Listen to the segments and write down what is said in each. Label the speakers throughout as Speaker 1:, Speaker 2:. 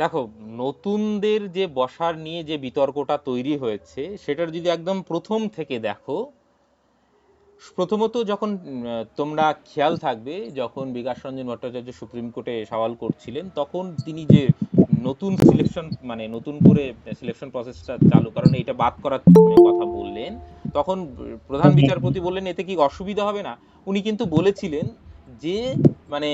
Speaker 1: দেখো, নতুনদের যে বসার নিয়ে যে বিতর্কটা তৈরি হয়েছে, সেটার যদি একদম প্রথম থেকে দেখো, প্রথমত যখন তোমরা খেয়াল থাকবে, যখন বিকাশ রঞ্জন ভট্টাচার্য সুপ্রিম কোর্টে সওয়াল করছিলেন, তখন তিনি যে নতুন সিলেকশন মানে নতুন করে সিলেকশন প্রসেসটা চালু, কারণ এটা বাদ করার কথা বললেন, তখন প্রধান বিচারপতি বললেন, এতে কি অসুবিধা হবে না? উনি কিন্তু বলেছিলেন যে মানে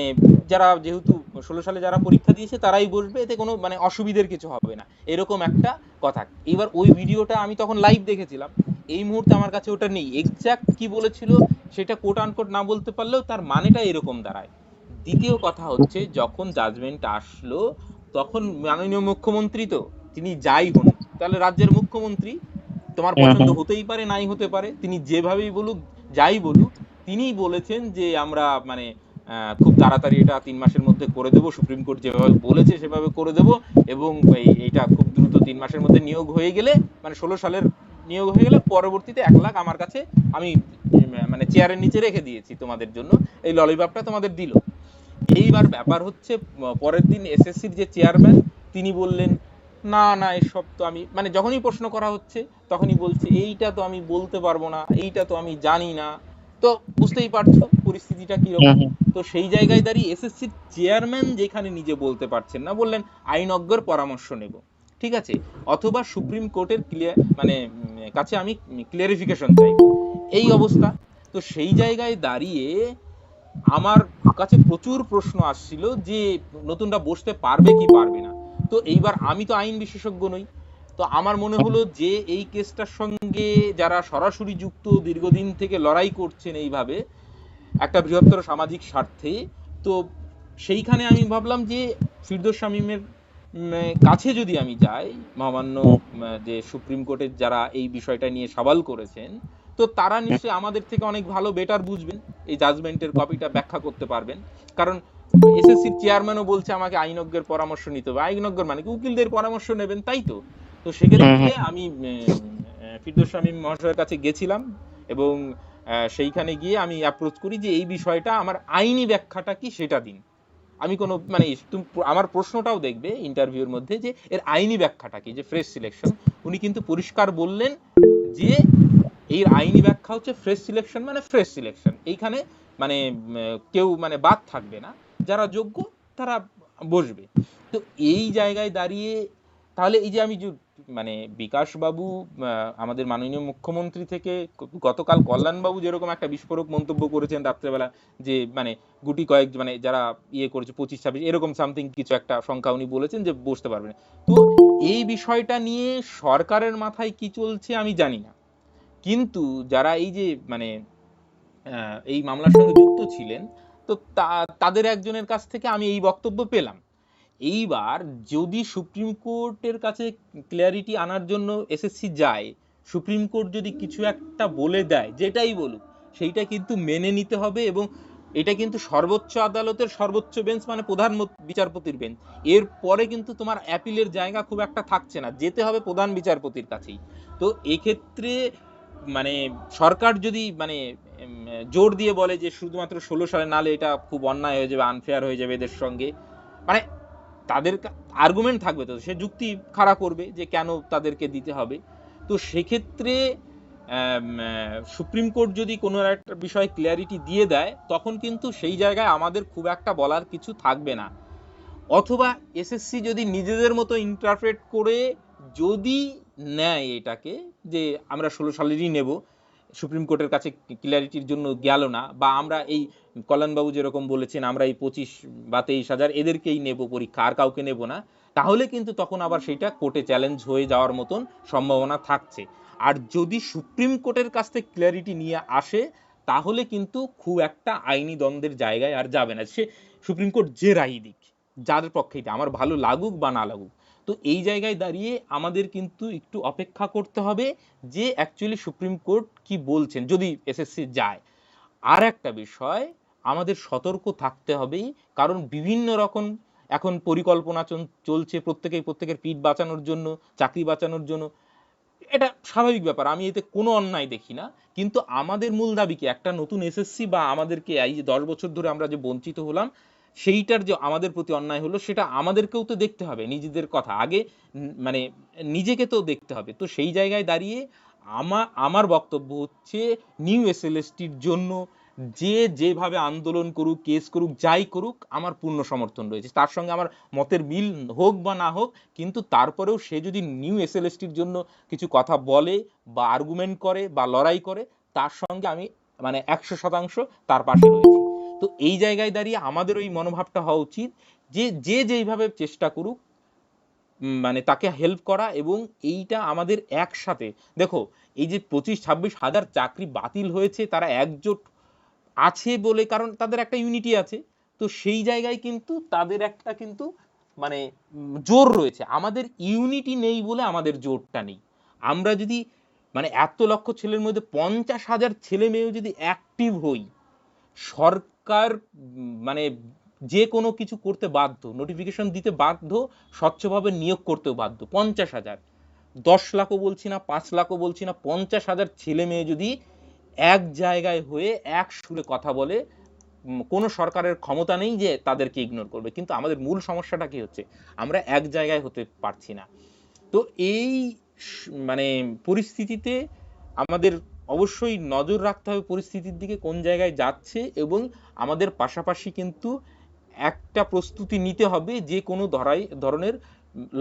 Speaker 1: যারা যেহেতু ষোলো সালে যারা পরীক্ষা দিয়েছে তারাই বসবে এতে কোনো মানে অসুবিধের কিছু হবে না। এরকম একটা কথা। এবার ওই ভিডিওটা আমি তখন লাইভ দেখেছিলাম। এই মুহূর্তে আমার কাছে ওটা নেই। এক্সাক্ট কি বলেছিল সেটা কোট আনকোট না বলতে পারলেও তার মানেটা এরকম দাঁড়ায়। দ্বিতীয় কথা হচ্ছে যখন জাজমেন্ট আসলো তখন মাননীয় মুখ্যমন্ত্রী তো তিনি যাই হন তাহলে রাজ্যের মুখ্যমন্ত্রী তোমার পছন্দ হতেই পারে নাই হতে পারে তিনি যেভাবেই বলুক যাই বলুক তিনিই বলেছেন যে আমরা মানে খুব তাড়াতাড়ি এটা তিন মাসের মধ্যে করে দেবো। সুপ্রিম কোর্ট যেভাবে বলেছে সেভাবে করে দেবো এবং এই- এইটা খুব দ্রুত তিন মাসের মধ্যে নিয়োগ হয়ে গেলে মানে ষোলো সালের নিয়োগ হয়ে গেলে পরবর্তীতে এক লাখ আমার কাছে আমি মানে চেয়ারের নিচে রেখে দিয়েছি তোমাদের জন্য। এই ললিপপটা তোমাদের দিল। এইবার ব্যাপার হচ্ছে, পরের দিন এসএসসির যে চেয়ারম্যান, তিনি বললেন, না না, এসব তো আমি মানে যখনই প্রশ্ন করা হচ্ছে, তখনই বলছে, এইটা তো আমি বলতে পারব না, এইটা তো আমি জানি না। তো বুঝতেই পারছ পরিস্থিতিটা কীরকম।
Speaker 2: হুম হুম।
Speaker 1: তো সেই জায়গায় দাঁড়িয়ে এসএসসির চেয়ারম্যান যেখানে নিজে বলতে পারছেন না বললেন আইনজ্ঞর পরামর্শ নেব। ঠিক আছে? অথবা সুপ্রিম কোর্টের ক্লিয়ার মানে কাছে আমি ক্লিয়ারিফিকেশন চাই। এই অবস্থা। তো সেই জায়গায় দাঁড়িয়ে আমার কাছে প্রচুর প্রশ্ন আসছিল যে নতুনরা বসতে পারবে কি পারবে না। তো এইবার আমি তো আইন বিশেষজ্ঞ নই। তো আমার মনে হলো যে এই কেসটার সঙ্গে যারা সরাসরি যুক্ত দীর্ঘদিন থেকে লড়াই করছেন এইভাবে একটা বৃহত্তর সামাজিক স্বার্থে তো সেইখানে আমি ভাবলাম যে ফিরদোস শামীমের কাছে যদি আমি যাই মহামান্য যে সুপ্রিম কোর্টের যারা এই বিষয়টা নিয়ে সওয়াল করেছেন তো তারা নিশ্চয়ই আমাদের থেকে অনেক ভালো বেটার বুঝবেন। এই জাজমেন্টের কপিটা ব্যাখ্যা করতে পারবেন। কারণ এসএসসির চেয়ারম্যানও বলছে আমাকে আইনজ্ঞের পরামর্শ নিতে হবে। আইনজ্ঞর মানে কি? উকিলদের পরামর্শ নেবেন তাই তো? তো সেক্ষেত্রে আমি ফিরদৌস শামীম মহাশয়ের কাছে গেছিলাম এবং সেইখানে গিয়ে আমি অ্যাপ্রোচ করি যে এই বিষয়টা আমার আইনি ব্যাখ্যাটা কি সেটা দিন। আমি কোনো মানে তুমি আমার প্রশ্নটাও দেখবে ইন্টারভিউর মধ্যে যে এর আইনি ব্যাখ্যাটা কি যে ফ্রেশ সিলেকশন উনি কিন্তু পরিষ্কার বললেন যে এর আইনি ব্যাখ্যা হচ্ছে ফ্রেশ সিলেকশন মানে ফ্রেশ সিলেকশন এইখানে মানে কেউ মানে বাদ থাকবে না। যারা যোগ্য তারা বসবে। তো এই জায়গায় দাঁড়িয়ে তাহলে এই যে আমি মানে বিকাশ বাবু আহ, আমাদের মাননীয় মুখ্যমন্ত্রী থেকে গতকাল কল্যাণ বাবু যেরকম একটা বিস্ফোরক মন্তব্য করেছেন রাত্রেবেলা যে মানে গুটি কয়েক মানে যারা ইয়ে করেছে পঁচিশ ছাব্বিশ এরকম সামথিং কিছু একটা সংখ্যা উনি বলেছেন যে বসতে পারবেন তো এই বিষয়টা নিয়ে সরকারের মাথায় কি চলছে আমি জানি না। কিন্তু যারা এই যে মানে এই মামলার সঙ্গে যুক্ত ছিলেন তা- তাদের একজনের কাছ থেকে আমি এই বক্তব্য পেলাম। এইবার যদি সুপ্রিম কোর্টের কাছে ক্লিয়ারিটি আনার জন্য এসএসসি যায়, সুপ্রিম কোর্ট যদি কিছু একটা বলে দেয়, যেটাই বলুক, সেইটা কিন্তু মেনে নিতে হবে এবং এটা কিন্তু সর্বোচ্চ আদালতের সর্বোচ্চ বেঞ্চ মানে প্রধান বিচারপতির বেঞ্চ এর পরে কিন্তু তোমার অ্যাপিলের জায়গা খুব একটা থাকছে না, যেতে হবে প্রধান বিচারপতির কাছেই। তো এক্ষেত্রে মানে সরকার যদি মানে জোর দিয়ে বলে যে শুধুমাত্র ষোলো সালে নালে এটা খুব অন্যায় হয়ে যাবে আনফেয়ার হয়ে যাবে এদের সঙ্গে মানে তাদের আর্গুমেন্ট থাকবে তো, সে যুক্তি খাড়া করবে যে কেন তাদেরকে দিতে হবে। তো সেক্ষেত্রে সুপ্রিম কোর্ট যদি কোনো একটা বিষয়ে ক্লিয়ারিটি দিয়ে দেয়, তখন কিন্তু সেই জায়গায় আমাদের খুব একটা বলার কিছু থাকবে না। অথবা এসএসসি যদি নিজেদের মতো ইন্টারপ্রেট করে যদি নেয় এটাকে, যে আমরা ষোলো সালেরই নেব সুপ্রিম কোর্টের কাছে ক্লিয়ারিটির জন্য গেল না, বা আমরা এই কল্যাণবাবু যেরকম বলেছেন, আমরা এই পঁচিশ বা তেইশ হাজার এদেরকেই নেব পরীক্ষা, আর কাউকে নেব না, তাহলে কিন্তু তখন আবার সেটা কোর্টে চ্যালেঞ্জ হয়ে যাওয়ার মতন সম্ভাবনা থাকছে। আর যদি সুপ্রিম কোর্টের কাছ থেকে ক্লিয়ারিটি নিয়ে আসে, তাহলে কিন্তু খুব একটা আইনি দ্বন্দ্বের জায়গায় আর যাবে না। সে সুপ্রিম কোর্ট যে রায় দিক, যাদের পক্ষেই আমার ভালো লাগুক বা না লাগুক। তো এই জায়গায় দাঁড়িয়ে আমাদের কিন্তু একটু অপেক্ষা করতে হবে যে অ্যাকচুয়ালি সুপ্রিম কোর্ট কি বলছেন যদি এসএসসি যায়। আর একটা বিষয়, আমাদের সতর্ক থাকতে হবেই, কারণ বিভিন্ন রকম এখন পরিকল্পনা চলছে প্রত্যেকেই, প্রত্যেকের পিঠ বাঁচানোর জন্য, চাকরি বাঁচানোর জন্য। এটা স্বাভাবিক ব্যাপার, আমি এতে কোনো অন্যায় দেখি না। কিন্তু আমাদের মূল দাবি কি? একটা নতুন এসএসসি বা আমাদেরকে এই যে দশ বছর ধরে আমরা যে বঞ্চিত হলাম সেইটার যে আমাদের প্রতি অন্যায় হলো, সেটা আমাদেরকেও তো দেখতে হবে, নিজেদের কথা। আগে মানে নিজেকে তো দেখতে হবে। তো সেই জায়গায় দাঁড়িয়ে আমার আমার বক্তব্য হচ্ছে নিউ এসএলএসটির জন্য যে যেভাবে আন্দোলন করুক কেস করুক, যাই করুক, আমার পূর্ণ সমর্থন রয়েছে। তার সঙ্গে আমার মতের মিল হোক বা না হোক, কিন্তু তারপরেও সে যদি নিউ এসএলএসটির জন্য কিছু কথা বলে বা আর্গুমেন্ট করে বা লড়াই করে, তার সঙ্গে আমি মানে একশো শতাংশ তার পাশে রয়েছি। তো এই জায়গায় দাঁড়িয়ে আমাদের ওই মনোভাবটা হওয়া উচিত যে যে যেইভাবে চেষ্টা করুক মানে তাকে হেল্প করা এবং এইটা আমাদের একসাথে। দেখো, এই যে পঁচিশ, ছাব্বিশ হাজার চাকরি বাতিল হয়েছে, তারা একজোট আছে বলে কারণ তাদের একটা ইউনিটি আছে। তো সেই জায়গায় কিন্তু তাদের একটা কিন্তু মানে জোর রয়েছে। আমাদের ইউনিটি নেই বলে আমাদের জোরটা নেই। আমরা যদি মানে এত লক্ষ ছেলের মধ্যে পঞ্চাশ হাজার ছেলে মেয়েও যদি অ্যাক্টিভ হই সরকার মানে যে কোনো কিছু করতে বাধ্য নোটিফিকেশন দিতে বাধ্য, স্বচ্ছভাবে নিয়োগ করতেও বাধ্য, পঞ্চাশ হাজার। দশ লাখও বলছি না, পাঁচ লাখও বলছি না, পঞ্চাশ হাজার ছেলে মেয়ে যদি এক জায়গায় হয়ে এক সুরে কথা বলে কোনো সরকারের ক্ষমতা নেই যে তাদেরকে ইগনোর করবে। কিন্তু আমাদের মূল সমস্যাটা কি হচ্ছে? আমরা এক জায়গায় হতে পারছি না। তো এই মানে পরিস্থিতিতে আমাদের অবশ্যই নজর রাখতে হবে পরিস্থিতির দিকে, কোন জায়গায় যাচ্ছে এবং আমাদের পাশাপাশি কিন্তু একটা প্রস্তুতি নিতে হবে যে কোনো ধরাই, ধরনের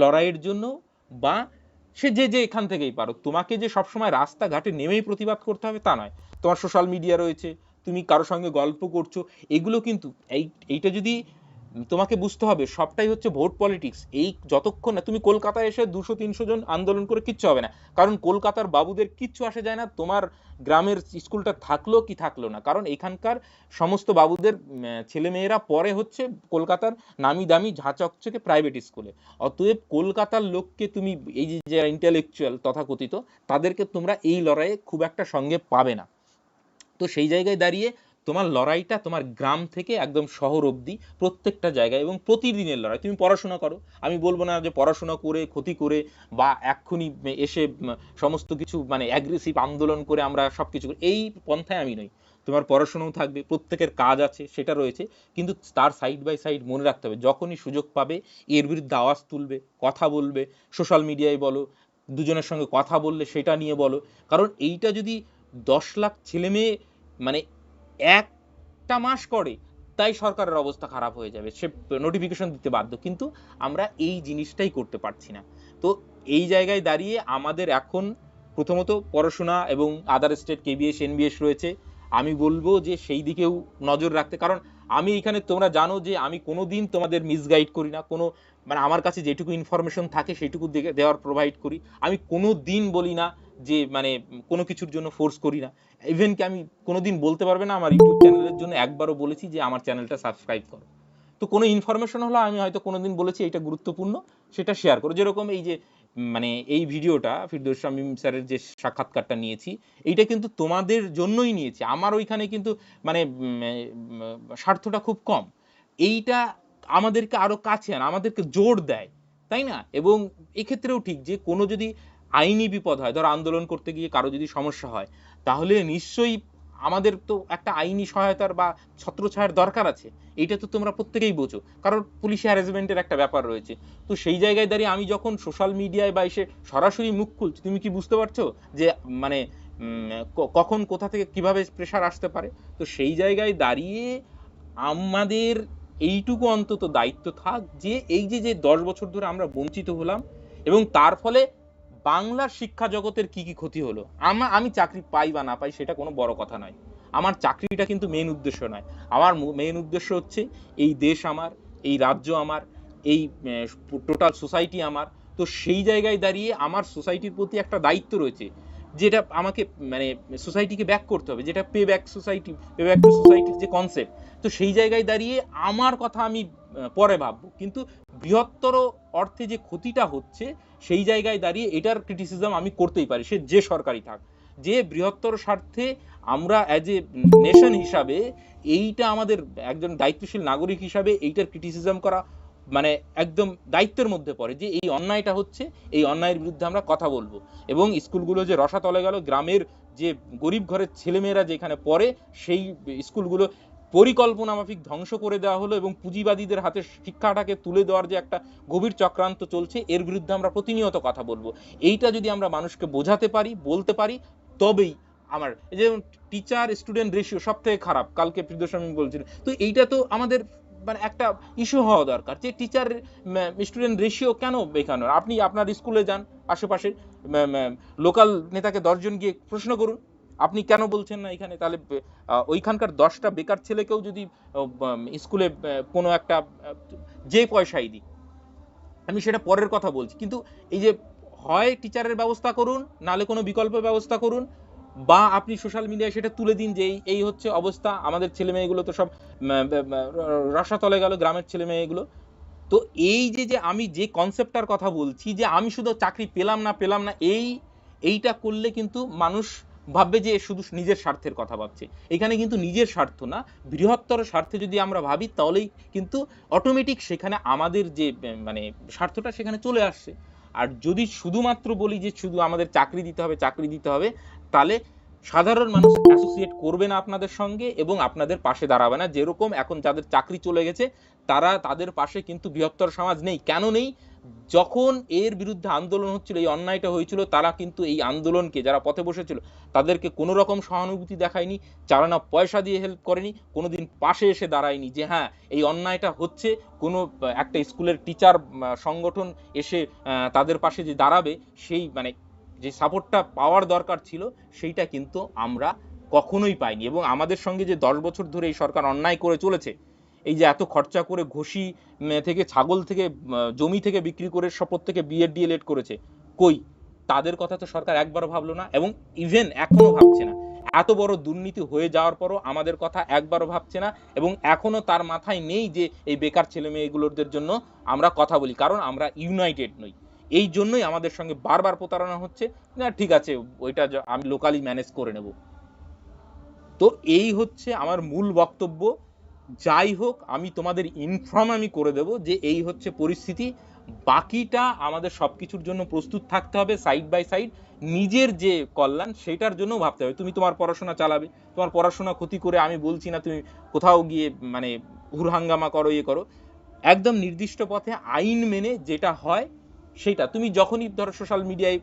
Speaker 1: লড়াইয়ের জন্য বা সে যে যে এখান থেকেই পারো তোমাকে যে সবসময় রাস্তাঘাটে নেমেই প্রতিবাদ করতে হবে তা নয়। তোমার সোশ্যাল মিডিয়া রয়েছে, তুমি কারও সঙ্গে গল্প করছ, এগুলো কিন্তু এই, এইটা যদি তোমাকে বুঝতে হবে, সবটাই হচ্ছে ভোট পলিটিক্স। এই যতক্ষণ না তুমি কলকাতায় এসে দুশো, তিনশো জন আন্দোলন করে কিচ্ছু হবে না। কারণ কলকাতার বাবুদের কিচ্ছু আসে যায় না, তোমার গ্রামের স্কুলটা থাকল কি থাকল না। কারণ এখানকার সমস্ত বাবুদের ছেলে মেয়েরা পরে হচ্ছে কলকাতার নামি দামি ঝাঁচকচকে প্রাইভেট স্কুলে। অতএব কলকাতার লোককে তুমি, এই যে যারা ইন্টেলেকচুয়াল তথাকথিত, তাদেরকে তোমরা এই লড়াইয়ে খুব একটা সঙ্গে পাবে না। তো সেই জায়গায় দাঁড়িয়ে তোমার লড়াইটা তোমার গ্রাম থেকে একদম শহর অবধি প্রত্যেকটা জায়গায় এবং প্রতিদিনের লড়াই। তুমি পড়াশোনা করো। আমি বলব না যে পড়াশোনা করে, ক্ষতি করে বা এক্ষুনি এসে সমস্ত কিছু মানে অ্যাগ্রেসিভ আন্দোলন করে আমরা সব কিছু এই পন্থায় আমি নই। তোমার পড়াশোনাও থাকবে, প্রত্যেকের কাজ আছে, সেটা রয়েছে। কিন্তু তার সাইড বাই সাইড মনে রাখতে হবে, যখনই সুযোগ পাবে, এর বিরুদ্ধে আওয়াজ তুলবে, কথা বলবে সোশ্যাল মিডিয়ায় বলো, দুজনের সঙ্গে কথা বললে সেটা নিয়ে বলো। কারণ এইটা যদি দশ লাখ ছেলে মেয়ে মানে একটা মাস করে, তাই সরকারের অবস্থা খারাপ হয়ে যাবে। সে নোটিফিকেশন দিতে বাধ্য, কিন্তু আমরা এই জিনিসটাই করতে পারছি না। তো এই জায়গায় দাঁড়িয়ে আমাদের এখন প্রথমত পড়াশোনা এবং আদার স্টেট কেবিএস এনবিএস রয়েছে। আমি বলব যে সেই দিকেও নজর রাখতে, কারণ আমি এখানে তোমরা জানো যে আমি কোনো দিন তোমাদের মিসগাইড করি না, কোনো মানে আমার কাছে যেটুকু ইনফরমেশন থাকে সেটুকু দেওয়ার প্রোভাইড করি। আমি কোনো দিন বলি না যে মানে কোনো কিছুর জন্য ফোর্স করি না। ইভেন কি আমি কোনোদিন বলতে পারবে না, আমার ইউটিউব চ্যানেলের জন্য একবারও বলেছি যে আমার চ্যানেলটা সাবস্ক্রাইব করো। তো কোনো ইনফরমেশন হলো, আমি হয়তো কোনোদিন বলেছি, এটা গুরুত্বপূর্ণ, সেটা শেয়ার করো। যেরকম এই যে মানে এই ভিডিওটা ফিরদৌস শামীম স্যারের যে সাক্ষাৎকারটা নিয়েছি, এইটা কিন্তু তোমাদের জন্যই নিয়েছি। আমার ওইখানে কিন্তু মানে স্বার্থটা খুব কম। এইটা আমাদেরকে আরও কাছে আনে, আমাদেরকে জোর দেয়, তাই না? এবং এক্ষেত্রেও ঠিক যে কোনো যদি আইনি বিপদ হয়, ধর আন্দোলন করতে গিয়ে কারও যদি সমস্যা হয়, তাহলে নিশ্চয়ই আমাদের তো একটা আইনি সহায়তার বা ছত্রছায়ার দরকার আছে। এইটা তো তোমরা প্রত্যেকেই বোঝো। কারণ পুলিশ হ্যারাসমেন্টের একটা ব্যাপার রয়েছে। তো সেই জায়গায় দাঁড়িয়ে আমি যখন সোশ্যাল মিডিয়ায় বা এসে সরাসরি মুখ খুলছি, তুমি কি বুঝতে পারছ যে মানে কখন কোথা থেকে কীভাবে প্রেশার আসতে পারে? তো সেই জায়গায় দাঁড়িয়ে আমাদের এইটুকু অন্তত দায়িত্ব থাক যে, এই যে যে দশ বছর ধরে আমরা বঞ্চিত হলাম এবং তার ফলে বাংলার শিক্ষা জগতের কি কি ক্ষতি হলো? আমার আমি চাকরি পাই বা না পাই সেটা কোনো বড় কথা নয়। আমার চাকরিটা কিন্তু মেন উদ্দেশ্য নয়। আমার মেন উদ্দেশ্য হচ্ছে এই দেশ আমার, এই রাজ্য আমার, এই টোটাল সোসাইটি আমার। তো সেই জায়গায় দাঁড়িয়ে আমার সোসাইটির প্রতি একটা দায়িত্ব রয়েছে। যেটা আমাকে মানে সোসাইটিকে ব্যাক করতে হবে, যেটা pay back society pay back to সোসাইটির যে কনসেপ্ট তো সেই জায়গায় দাঁড়িয়ে আমার কথা আমি পরে ভাববো। কিন্তু বৃহত্তর অর্থে যে ক্ষতিটা হচ্ছে, সেই জায়গায় দাঁড়িয়ে এটার ক্রিটিসিজম আমি করতেই পারি, সে যে সরকারি থাক। যে বৃহত্তর স্বার্থে আমরা অ্যাজ এ নেশন হিসাবে, এইটা আমাদের একজন দায়িত্বশীল নাগরিক হিসাবে এইটার ক্রিটিসিজম করা মানে একদম দায়িত্বের মধ্যে পড়ে যে এই অন্যায়টা হচ্ছে, এই অন্যায়ের বিরুদ্ধে আমরা কথা বলব। এবং স্কুলগুলো যে রসাতলে গেল, গ্রামের যে গরিব ঘরের ছেলেমেয়েরা যেখানে পড়ে, সেই স্কুলগুলো পরিকল্পনা মাফিক ধ্বংস করে দেওয়া হলো এবং পুঁজিবাদীদের হাতে শিক্ষাটাকে তুলে দেওয়ার যে একটা গভীর চক্রান্ত চলছে, এর বিরুদ্ধে আমরা প্রতিনিয়ত কথা বলব। এইটা যদি আমরা মানুষকে বোঝাতে পারি, বলতে পারি, তবেই আমার, এই যে টিচার স্টুডেন্ট রেশিও সব থেকে খারাপ, কালকে প্রিয়দর্শন বলছিলেন তো এইটা তো আমাদের মানে একটা ইস্যু হওয়া দরকার যে টিচার স্টুডেন্ট রেশিও কেন বেখানো আপনি আপনার স্কুলে যান আশেপাশে লোকাল নেতাকে দশজন গিয়ে প্রশ্ন করুন। আপনি কেন বলছেন না এখানে? তাহলে ওইখানকার দশটা বেকার ছেলেকেও যদি স্কুলে কোনো একটা যে পয়সাই দিই আমি সেটা পরের কথা বলছি। কিন্তু এই যে হয় টিচারের ব্যবস্থা করুন, নালে কোনো বিকল্প ব্যবস্থা করুন বা আপনি সোশ্যাল মিডিয়ায় সেটা তুলে দিন যে এই- হচ্ছে অবস্থা, আমাদের ছেলে মেয়েগুলো তো সব রসাতলে গেল গ্রামের ছেলে মেয়েগুলো। তো এই যে যে আমি যে কনসেপ্টটার কথা বলছি যে আমি শুধু চাকরি পেলাম না পেলাম না, এই, এইটা করলে কিন্তু মানুষ ভাববে যে শুধু নিজের স্বার্থের কথা ভাবছে। এখানে কিন্তু নিজের স্বার্থ না, বৃহত্তর স্বার্থে যদি আমরা ভাবি তাহলেই কিন্তু অটোমেটিক সেখানে আমাদের যে মানে স্বার্থটা সেখানে চলে আসছে। আর যদি শুধুমাত্র বলি যে শুধু আমাদের চাকরি দিতে হবে, চাকরি দিতে হবে তাহলে সাধারণ মানুষ অ্যাসোসিয়েট করবে না আপনাদের সঙ্গে এবং আপনাদের পাশে দাঁড়াবে না। যেরকম এখন যাদের চাকরি চলে গেছে, তারা তাদের পাশে কিন্তু বৃহত্তর সমাজ নেই। কেন নেই? যখন এর বিরুদ্ধে আন্দোলন হচ্ছিল, এই অন্যায়টা হয়েছিল, তারা কিন্তু এই আন্দোলনকে, যারা পথে বসেছিল, তাদেরকে কোনো রকম সহানুভূতি দেখায়নি চালানা পয়সা দিয়ে হেল্প করেনি, কোনোদিন পাশে এসে দাঁড়ায়নি যে হ্যাঁ এই অন্যায়টা হচ্ছে। কোনো একটা স্কুলের টিচার সংগঠন এসে তাদের পাশে যে দাঁড়াবে, সেই মানে যে সাপোর্টটা পাওয়ার দরকার ছিল, সেইটা কিন্তু আমরা কখনোই পাইনি। এবং আমাদের সঙ্গে যে দশ বছর ধরে এই সরকার অন্যায় করে চলেছে, এই যে এত খরচা করে ঘষি থেকে ছাগল থেকে জমি থেকে বিক্রি করে সব থেকে বিএড ডিএলএড করেছে, কই? তাদের কথা তো সরকার একবারও ভাবলো না এবং ইভেন এখনও ভাবছে না। এত বড় দুর্নীতি হয়ে যাওয়ার পরও আমাদের কথা একবারও ভাবছে না এবং এখনও তার মাথায় নেই যে এই বেকার ছেলে মেয়েগুলোদের জন্য আমরা কথা বলি, কারণ আমরা ইউনাইটেড নই। এই জন্যই আমাদের সঙ্গে বারবার প্রতারণা হচ্ছে। না, ঠিক আছে, ওইটা আমি লোকালি ম্যানেজ করে নেব। তো এই হচ্ছে আমার মূল বক্তব্য। যাই হোক, আমি তোমাদের ইনফর্ম আমি করে দেব যে এই হচ্ছে পরিস্থিতি। বাকিটা আমাদের সব কিছুর জন্য প্রস্তুত থাকতে হবে সাইড বাই সাইড নিজের যে কল্যাণ, সেটার জন্য ভাবতে হবে। তুমি তোমার পড়াশোনা চালাবে। তোমার পড়াশোনা ক্ষতি করে আমি বলছি না, তুমি কোথাও গিয়ে মানে হুরহাঙ্গামা করো ইয়ে করো। একদম নির্দিষ্ট পথে আইন মেনে যেটা হয় সেটা তুমি যখনই ধরো সোশ্যাল মিডিয়ায়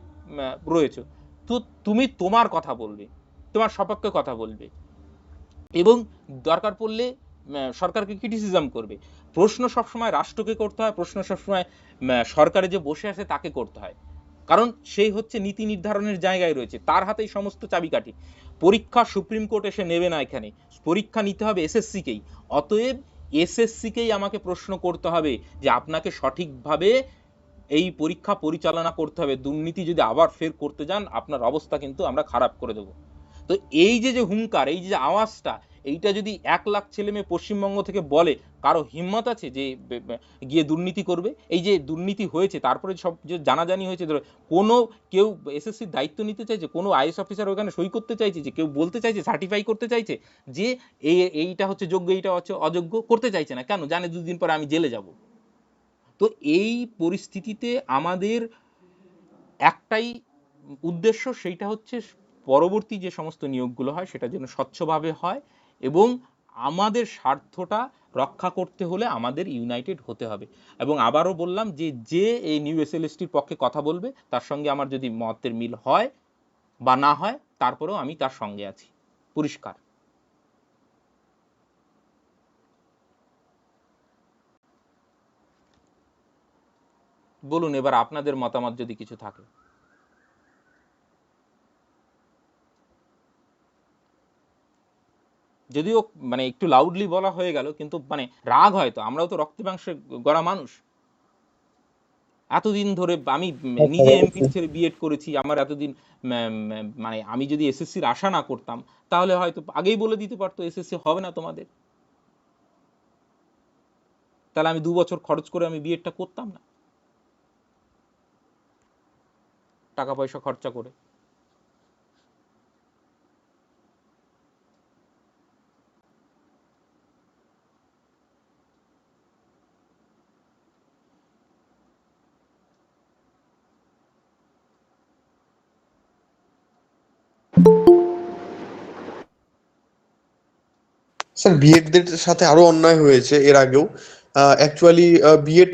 Speaker 1: রয়েছো, তো তুমি তোমার কথা বলবে, তোমার সপক্ষে কথা বলবে এবং দরকার পড়লে সরকারকে ক্রিটিসিজম করবে। প্রশ্ন সবসময় রাষ্ট্রকে করতে হয়, প্রশ্ন সবসময় সরকারে যে বসে আছে তাকে করতে হয়। কারণ সেই হচ্ছে নীতি নির্ধারণের জায়গায় রয়েছে, তার হাতেই সমস্ত চাবিকাঠি। পরীক্ষা সুপ্রিম কোর্ট এসে নেবে না এখানে, পরীক্ষা নিতে হবে এসএসসিকেই। অতএব এসএসসিকেই আমাকে প্রশ্ন করতে হবে যে আপনাকে সঠিকভাবে এই পরীক্ষা পরিচালনা করতে হবে, দুর্নীতি যদি আবার ফের করতে যান, আপনার অবস্থা কিন্তু আমরা খারাপ করে দেবো। তো এই যে যে হুঙ্কার, এই যে আওয়াজটা, এইটা যদি এক লাখ ছেলে মেয়ে পশ্চিমবঙ্গ থেকে বলে, কারও হিম্মত আছে যে গিয়ে দুর্নীতি করবে? এই যে দুর্নীতি হয়েছে, তারপরে সব যে জানাজানি হয়েছে, ধরো, কোনো কেউ এসএসসির দায়িত্ব নিতে চাইছে, কোনো আইএস অফিসার ওখানে সই করতে চাইছে, যে কেউ বলতে চাইছে সার্টিফাই করতে চাইছে, যে এই এইটা হচ্ছে যোগ্য, এইটা হচ্ছে অযোগ্য, করতে চাইছে না। কেন? জানে দুদিন পরে আমি জেলে যাব। তো এই পরিস্থিতিতে আমাদের একটাই উদ্দেশ্য সেইটা হচ্ছে পরবর্তী যে সমস্ত নিয়োগগুলো হয় সেটা যেন স্বচ্ছভাবে হয় এবং আমাদের স্বার্থটা রক্ষা করতে হলে আমাদের ইউনাইটেড হতে হবে। এবং আবারও বললাম যে যে এই নিউ এসএলএসটির পক্ষে কথা বলবে, তার সঙ্গে আমার যদি মতের মিল হয় বা না হয়, তারপরেও আমি তার সঙ্গে আছি। পরিষ্কার। বলুন এবার আপনাদের মতামত যদি কিছু থাকে। যদিও মানে একটু লাউডলি বলা হয়ে গেল কিন্তু মানে রাগ হয়তো আমরাও তো রক্তে মাংসে গড়া মানুষ। এতদিন ধরে আমি নিজে এমপি ছেড়ে বিএড করেছি আমার এতদিন মানে আমি যদি এসএসসির আশা না করতাম তাহলে হয়তো আগেই বলে দিতে পারতো এসএসসি হবে না তোমাদের। তাহলে আমি দু বছর খরচ করে আমি বিএডটা করতাম না। টাকা পয়সা খরচা করে।
Speaker 2: স্যার বিএডদের সাথে আরও অন্যায় হয়েছে এর আগেও। Actually B Ed